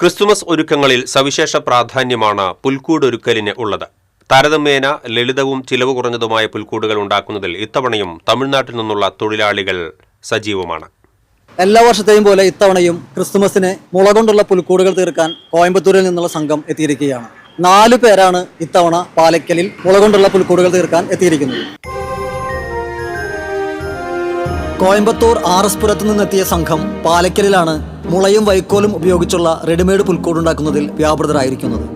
Christmas ഒരുക്കങ്ങളിൽ സവിശേഷ പ്രാധാന്യമാണ് പുൽക്കൂടൊരുക്കലിന് ഉള്ളത്. താരതമ്യേന ലളിതവും ചിലവ് കുറഞ്ഞതുമായ പുൽക്കൂടുകൾ ഉണ്ടാക്കുന്നതിൽ ഇത്തവണയും തമിഴ്നാട്ടിൽ നിന്നുള്ള തൊഴിലാളികൾ സജീവമാണ്. എല്ലാ വർഷത്തെയും പോലെ ഇത്തവണയും ക്രിസ്തുമസിന് മുള കൊണ്ടുള്ള പുൽക്കൂടുകൾ തീർക്കാൻ കോയമ്പത്തൂരിൽ നിന്നുള്ള സംഘം എത്തിയിരിക്കുകയാണ്. നാലു പേരാണ് ഇത്തവണ പാലക്കലിൽ മുള കൊണ്ടുള്ള പുൽക്കൂടുകൾ തീർക്കാൻ എത്തിയിരിക്കുന്നത്. കോയമ്പത്തൂർ ആർ എസ് പുരത്തു നിന്നെത്തിയ സംഘം പാലക്കലിലാണ് മുളയും വൈക്കോലും ഉപയോഗിച്ചുള്ള റെഡിമെയ്ഡ് പുൽക്കൂടുണ്ടാക്കുന്നതിൽ വ്യാപൃതരായിരിക്കുന്നത്.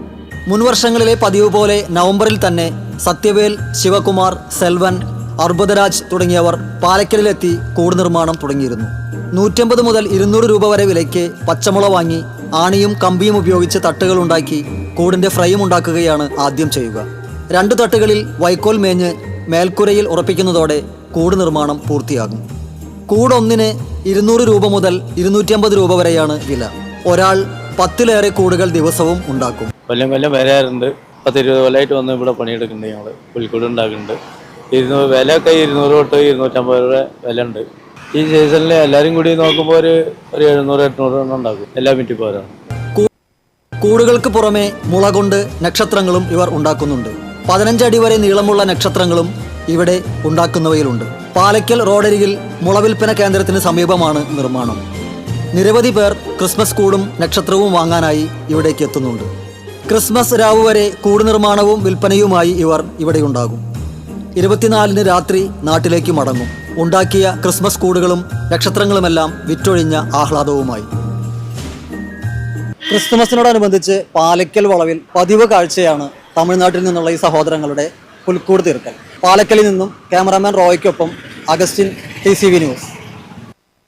മുൻവർഷങ്ങളിലെ പതിവ് പോലെ നവംബറിൽ തന്നെ സത്യവേൽ ശിവകുമാർ സെൽവൻ അർബുദരാജ് തുടങ്ങിയവർ പാലക്കലിലെത്തി കൂട് നിർമ്മാണം തുടങ്ങിയിരുന്നു. നൂറ്റമ്പത് മുതൽ ഇരുന്നൂറ് രൂപ വരെ വിലയ്ക്ക് പച്ചമുള വാങ്ങി ആണിയും കമ്പിയും ഉപയോഗിച്ച് തട്ടുകൾ ഉണ്ടാക്കി കൂടിന്റെ ഫ്രെയിം ഉണ്ടാക്കുകയാണ് ആദ്യം ചെയ്യുക. രണ്ട് തട്ടുകളിൽ വൈക്കോൽ മേഞ്ഞ് മേൽക്കുരയിൽ ഉറപ്പിക്കുന്നതോടെ കൂട് നിർമ്മാണം പൂർത്തിയാകും. കൂടൊന്നിന് ഇരുന്നൂറ് രൂപ മുതൽ ഇരുന്നൂറ്റി അമ്പത് രൂപ വരെയാണ് വില. ഒരാൾ പത്തിലേറെ കൂടുകൾ ദിവസവും ഉണ്ടാക്കും. കൊല്ലം കൊല്ലം വരാറുണ്ട്. പത്ത് ഇരുപത് കൊല്ലമായിട്ട് വന്ന് ഇവിടെ പണിയെടുക്കുന്നുണ്ട് ഞങ്ങൾ പുൽക്കൂട് ഉണ്ടാക്കുന്നുണ്ട്. ഇരുന്നൂറ് വിലയൊക്കെ ഇരുന്നൂറ് തൊട്ട് ഇരുന്നൂറ്റമ്പത് രൂപ വില ഉണ്ട് ഈ സീസണിൽ എല്ലാവരും കൂടി നോക്കുമ്പോൾ ഒരു ഒരു എഴുന്നൂറ് എട്ടുന്നൂറ് എണ്ണം ഉണ്ടാക്കും. എല്ലാ മിറ്റിപ്പോരാണ്. പോരാണ് കൂടുകൾക്ക് പുറമെ മുള കൊണ്ട് നക്ഷത്രങ്ങളും ഇവർ ഉണ്ടാക്കുന്നുണ്ട്. പതിനഞ്ചടി വരെ നീളമുള്ള നക്ഷത്രങ്ങളും ഇവിടെ ഉണ്ടാക്കുന്നവയിലുണ്ട്. പാലക്കൽ റോഡരികിൽ മുളവിൽപ്പന കേന്ദ്രത്തിന് സമീപമാണ് നിർമ്മാണം. നിരവധി പേർ ക്രിസ്മസ് കൂടും നക്ഷത്രവും വാങ്ങാനായി ഇവിടേക്ക് എത്തുന്നുണ്ട്. ക്രിസ്മസ് രാവ് വരെ കൂട് നിർമ്മാണവും വിൽപ്പനയുമായി ഇവർ ഇവിടെയുണ്ടാകും. ഇരുപത്തിനാലിന് രാത്രി നാട്ടിലേക്ക് മടങ്ങും. ഉണ്ടാക്കിയ ക്രിസ്മസ് കൂടുകളും നക്ഷത്രങ്ങളുമെല്ലാം വിറ്റൊഴിഞ്ഞ ആഹ്ലാദവുമായി. ക്രിസ്തുമസിനോടനുബന്ധിച്ച് പാലയ്ക്കൽ വളവിൽ പതിവ് കാഴ്ചയാണ് തമിഴ്നാട്ടിൽ നിന്നുള്ള ഈ സഹോദരങ്ങളുടെ പുൽക്കൂട് തീർക്കൽ. പാലക്കലിൽ നിന്നും cameraman റോയ്ക്കൊപ്പം Augustine T C V news.